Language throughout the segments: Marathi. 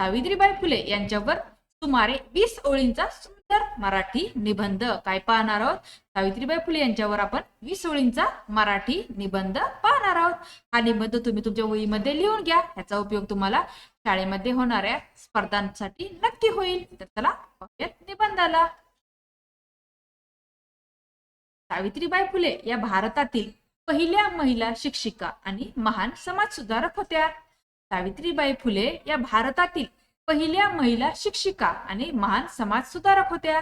सावित्रीबाई फुले यांच्यावर सुमारे वीस ओळींचा सुंदर मराठी निबंध. काय पाहणार आहोत? सावित्रीबाई फुले यांच्यावर आपण वीस ओळींचा मराठी निबंध पाहणार आहोत. हा निबंध तुम्ही तुमच्या वहीमध्ये लिहून घ्या. याचा उपयोग तुम्हाला शाळेमध्ये होणाऱ्या स्पर्धांसाठी नक्की होईल. तर चला पाहूयात निबंधाला. सावित्रीबाई फुले या भारतातील पहिल्या महिला शिक्षिका आणि महान समाजसुधारक होत्या. सावित्रीबाई फुले या भारतातील पहिल्या महिला शिक्षिका आणि महान समाज सुधारक होत्या.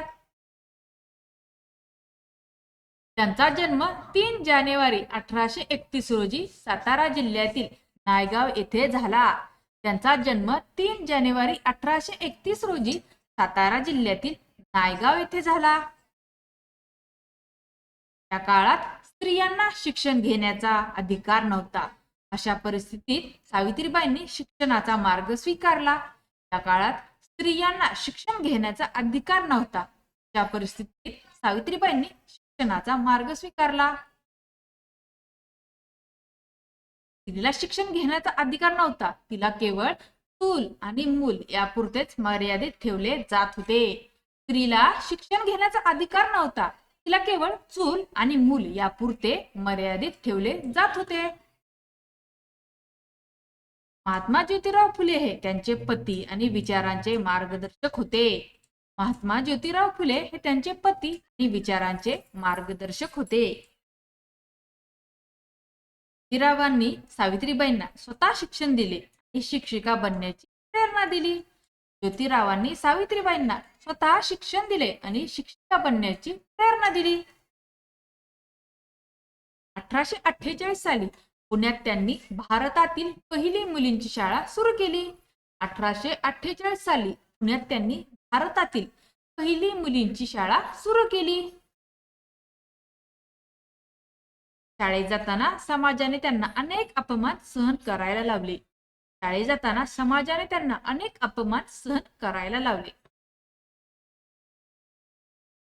त्यांचा जन्म तीन जानेवारी अठराशे एकतीस रोजी सातारा जिल्ह्यातील नायगाव येथे झाला. त्यांचा जन्म तीन जानेवारी अठराशे एकतीस रोजी सातारा जिल्ह्यातील नायगाव येथे झाला. त्या काळात स्त्रियांना शिक्षण घेण्याचा अधिकार नव्हता. अशा परिस्थितीत सावित्रीबाईंनी शिक्षणाचा मार्ग स्वीकारला. त्या काळात स्त्रियांना शिक्षण घेण्याचा अधिकार नव्हता. त्या परिस्थितीत सावित्रीबाईंनी शिक्षणाचा मार्ग स्वीकारला. स्त्रीला शिक्षण घेण्याचा अधिकार नव्हता. तिला केवळ चूल आणि मूल यापुरतेच मर्यादित ठेवले जात होते. स्त्रीला शिक्षण घेण्याचा अधिकार नव्हता. तिला केवळ चूल आणि मूल यापुरते मर्यादित ठेवले जात होते. महात्मा ज्योतिराव फुले हे त्यांचे पती आणि विचारांचे मार्गदर्शक होते. महात्मा ज्योतिराव फुले हे त्यांचे पती आणि विचारांचे मार्गदर्शक होते. ज्योतिरावांनी सावित्रीबाईंना स्वतः शिक्षण दिले आणि शिक्षिका बनण्याची प्रेरणा दिली. ज्योतिरावांनी सावित्रीबाईंना स्वतः शिक्षण दिले आणि शिक्षिका बनण्याची प्रेरणा दिली. अठराशे अठ्ठेचाळीस साली पुण्यात त्यांनी भारतातील पहिली मुलींची शाळा सुरू केली. अठराशे अठ्ठेचाळीस साली पुण्यात त्यांनी भारतातील पहिली मुलींची शाळा सुरू केली. शाळेत जाताना समाजाने त्यांना अनेक अपमान सहन करायला लावले. शाळेत जाताना समाजाने त्यांना अनेक अपमान सहन करायला लावले.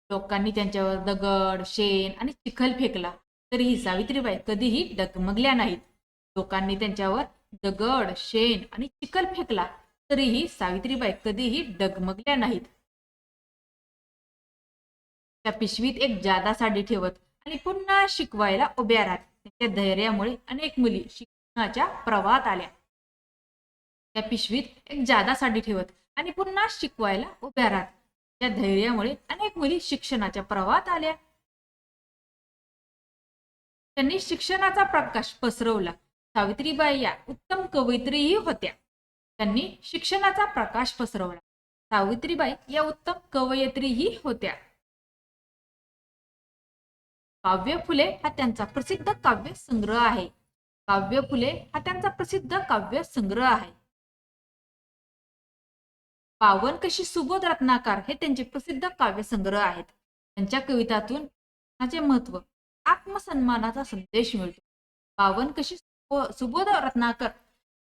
लोकांनी त्यांच्यावर दगड शेण आणि चिखल फेकला. तरीही सावित्रीबाई कधीही डगमगल्या नाहीत. लोकांनी त्यांच्यावर दगड शेण आणि चिखल फेकला तरीही सावित्रीबाई कधीही डगमगल्या नाहीत. त्या पिशवीत एक जादा साडी ठेवत आणि पुन्हा शिकवायला उभ्या राहत. त्यांच्या धैर्यामुळे अनेक मुली शिक्षणाच्या प्रवाहात आल्या. त्या पिशवीत एक जादा साडी ठेवत आणि पुन्हा शिकवायला उभ्या राहत. त्या धैर्यामुळे अनेक मुली शिक्षणाच्या प्रवाहात आल्या. त्यांनी शिक्षणाचा प्रकाश पसरवला. सावित्रीबाई या उत्तम कवयित्रीही होत्या. त्यांनी शिक्षणाचा प्रकाश पसरवला. सावित्रीबाई या उत्तम कवयित्रीही होत्या. काव्य फुले हा त्यांचा प्रसिद्ध काव्य संग्रह आहे. काव्य फुले हा त्यांचा प्रसिद्ध काव्य संग्रह आहे. पावन कशी सुबोध रत्नाकार हे त्यांचे प्रसिद्ध काव्य संग्रह आहेत. त्यांच्या कवितातून महत्त्व आत्मसन्मानाचा संदेश मिळतो. पावन कशी सुबोध रत्नाकर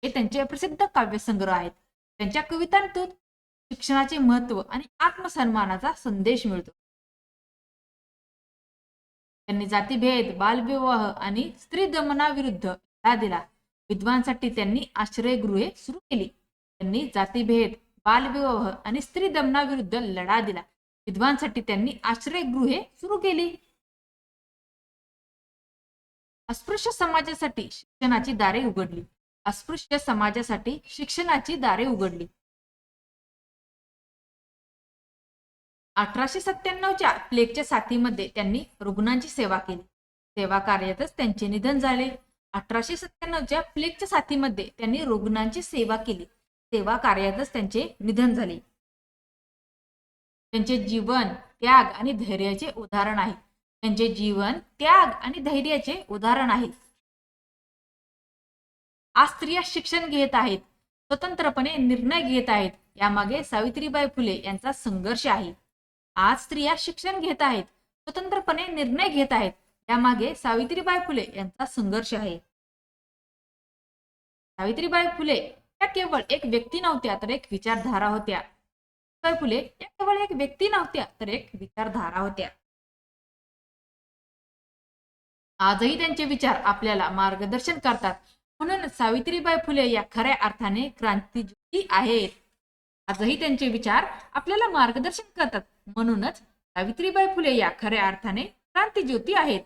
हे त्यांचे प्रसिद्ध काव्य संग्रह आहेत. त्यांच्या कवितांतून शिक्षणाचे महत्त्व आणि आत्मसन्मानाचा संदेश मिळतो. त्यांनी जातीभेद बालविवाह आणि स्त्री दमनाविरुद्ध लढा दिला. विद्वांसाठी त्यांनी आश्रयगृहे सुरू केली. त्यांनी जातीभेद बालविवाह आणि स्त्री दमनाविरुद्ध लढा दिला. विद्वांसाठी त्यांनी आश्रयगृहे सुरू केली. अस्पृश्य समाजासाठी शिक्षणाची दारे उघडली. अस्पृश्य समाजासाठी शिक्षणाची दारे उघडली. अठराशे सत्त्याण्णवच्या प्लेगच्या साथीमध्ये त्यांनी रुग्णांची सेवा केली. सेवा कार्यातच त्यांचे निधन झाले. अठराशे सत्त्याण्णवच्या प्लेगच्या साथीमध्ये त्यांनी रुग्णांची सेवा केली. सेवा कार्यातच त्यांचे निधन झाले. त्यांचे जीवन त्याग आणि धैर्याचे उदाहरण आहे. त्यांचे जीवन त्याग आणि धैर्याचे उदाहरण आहे. आज स्त्रिया शिक्षण घेत आहेत स्वतंत्रपणे निर्णय घेत आहेत यामागे सावित्रीबाई फुले यांचा संघर्ष आहे. आज स्त्रिया शिक्षण घेत आहेत स्वतंत्रपणे निर्णय घेत आहेत यामागे सावित्रीबाई फुले यांचा संघर्ष आहे. सावित्रीबाई फुले या केवळ एक व्यक्ती नव्हत्या तर एक विचारधारा होत्या. सावित्रीबाई फुले या केवळ एक व्यक्ती नव्हत्या तर एक विचारधारा होत्या. आजही त्यांचे विचार आपल्याला मार्गदर्शन करतात. म्हणून सावित्रीबाई फुले या खऱ्या अर्थाने क्रांतीज्योती आहेत. आजही त्यांचे विचार आपल्याला मार्गदर्शन करतात. म्हणूनच सावित्रीबाई फुले या खऱ्या अर्थाने क्रांतीज्योती आहेत.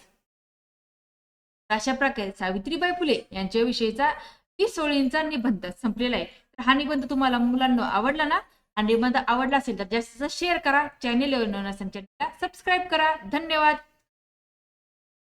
अशा प्रकारे सावित्रीबाई फुले यांच्याविषयीचा तीस ओळींचा निबंध संपलेला आहे. तर हा निबंध तुम्हाला मुलांना आवडला ना? हा निबंध आवडला असेल तर जास्त शेअर करा. चॅनेल नवीन चॅनेलला सबस्क्राईब करा. धन्यवाद.